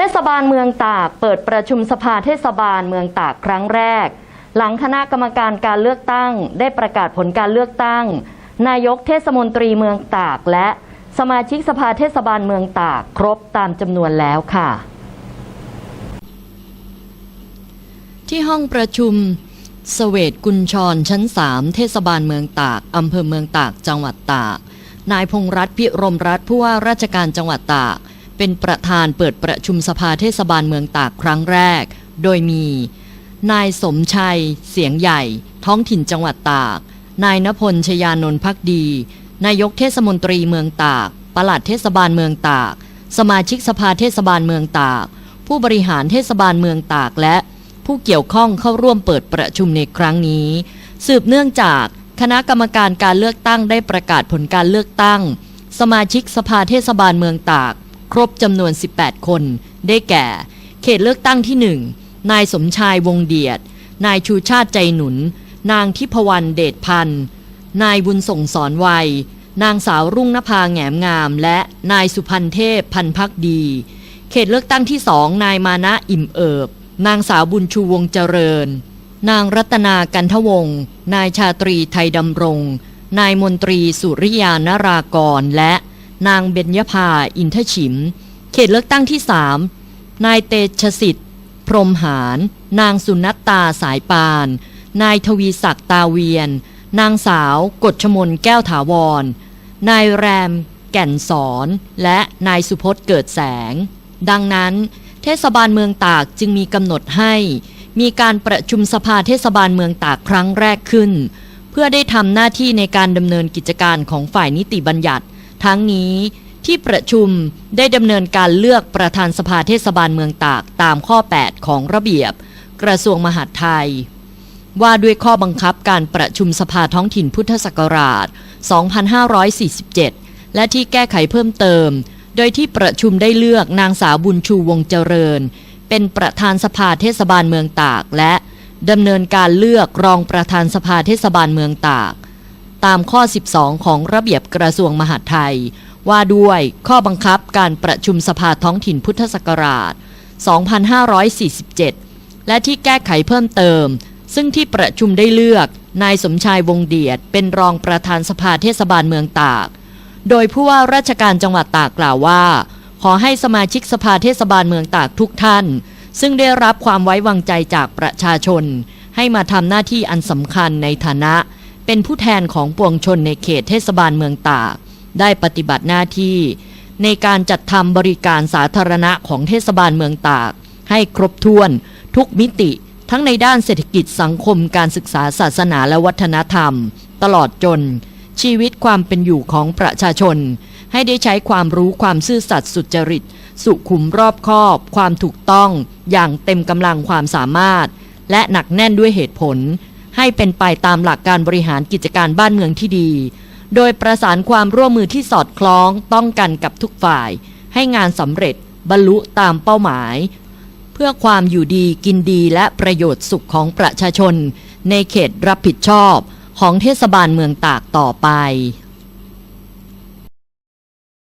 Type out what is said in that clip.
เทศบาลเมืองตากเปิดประชุมสภาเทศบาลเมืองตากครั้งแรก หลังคณะกรรมการการเลือกตั้ง ได้ประกาศผลการเลือกตั้ง นายกเทศมนตรีเมืองตากและสมาชิกสภาเทศบาลเมืองตากครบตามจำนวนแล้วค่ะ ที่ห้องประชุมสเวตกุญชรชั้น 3 เทศบาลเมืองตากอำเภอเมืองตากจังหวัดตาก นายพงษ์รัตน์พิรมรัตน์ผู้ว่าราชการจังหวัดตาก เป็นประธานเปิดประชุมสภาเทศบาลเมืองตากครั้งแรก โดยมี นายสมชัย เสียงใหญ่ ท้องถิ่นจังหวัดตาก นายนพลชยานนท์พักดี นายกเทศมนตรีเมืองตาก ปลัดเทศบาลเมืองตาก สมาชิกสภาเทศบาลเมืองตาก ผู้บริหารเทศบาลเมืองตากและผู้เกี่ยวข้องเข้าร่วมเปิดประชุมในครั้งนี้ สืบเนื่องจากคณะกรรมการการเลือกตั้งได้ประกาศผลการเลือกตั้ง สมาชิกสภาเทศบาลเมืองตาก ครบจำนวน 18 คน ได้แก่ เขตเลือกตั้งที่ 1 นายสมชายวงเดียด นายชูชาติใจหนุน นางทิพวรรณเดชพันธ์ นายบุญส่งสอนวัย นางสาวรุ่งนภาแหงมงาม และนายสุพันเทพพันพักดี เขตเลือกตั้งที่สองนายมานะอิ่มเอิบ นางสาวบุญชูวงเจริญ นางรัตนากันทวงศ์นายชาตรีไทยดำรง นายมนตรีสุริยานารากรและ นางเบญญภาอินทฉิม เขตเลือกตั้งที่สามนายเตชะสิทธิ์ พรมหารนางสุนัตตาสายปาน นายทวีศักดิ์ตาเวียน นางสาวกฎชมนแก้วถาวร นายแรม แก่นสอน และนายสุพจน์เกิดแสง ดังนั้น เทศบาลเมืองตากจึงมีกำหนดให้ มีการประชุมสภาเทศบาลเมืองตากครั้งแรกขึ้น เพื่อได้ทำหน้าที่ในการดำเนินกิจการของฝ่ายนิติบัญญัติ ทั้งนี้ที่ประชุมได้ดำเนินการเลือกประธานสภาเทศบาลเมืองตากตามข้อ 8 ของระเบียบ กระทรวงมหาดไทย ว่าด้วยข้อบังคับการประชุมสภาท้องถิ่นพุทธศักราช 2547 และที่แก้ไขเพิ่มเติม โดยที่ประชุมได้เลือกนางสาวบุญชูวงเจริญ เป็นประธานสภาเทศบาลเมืองตาก และดำเนินการเลือกรองประธานสภาเทศบาลเมืองตาก ตามข้อ 12 ของระเบียบกระทรวงมหาดไทย ว่าด้วยข้อบังคับการประชุมสภาท้องถิ่นพุทธศักราช 2547 และที่แก้ไขเพิ่มเติม ซึ่งที่ประชุมได้เลือก นายสมชายวงเดียด เป็นรองประธานสภาเทศบาลเมืองตาก โดยผู้ว่าราชการจังหวัดตากกล่าวว่า ขอให้สมาชิกสภาเทศบาลเมืองตากทุกท่าน ซึ่งได้รับความไว้วางใจจากประชาชน ให้มาทำหน้าที่อันสำคัญในฐานะ เป็นผู้แทนของปวงชนในเขตเทศบาลเมืองตาก ได้ปฏิบัติหน้าที่ ในการจัดทำบริการสาธารณะของเทศบาลเมืองตาก ให้ครบถ้วนทุกมิติทั้งในด้านเศรษฐกิจสังคมการศึกษาศาสนาและวัฒนธรรม ตลอดจน ชีวิตความเป็นอยู่ของประชาชน ให้ได้ใช้ความรู้ความซื่อสัตย์สุจริต สุขุมรอบคอบ ความถูกต้อง อย่างเต็มกำลังความสามารถ และหนักแน่นด้วยเหตุผล ให้เป็นไปตามหลักการบริหารกิจการบ้านเมืองที่ดี โดยประสานความร่วมมือที่สอดคล้องต้องกันกับทุกฝ่าย ให้งานสำเร็จบรรลุตามเป้าหมาย เพื่อความอยู่ดีกินดีและประโยชน์สุขของประชาชน ในเขตรับผิดชอบของเทศบาลเมืองตากต่อไป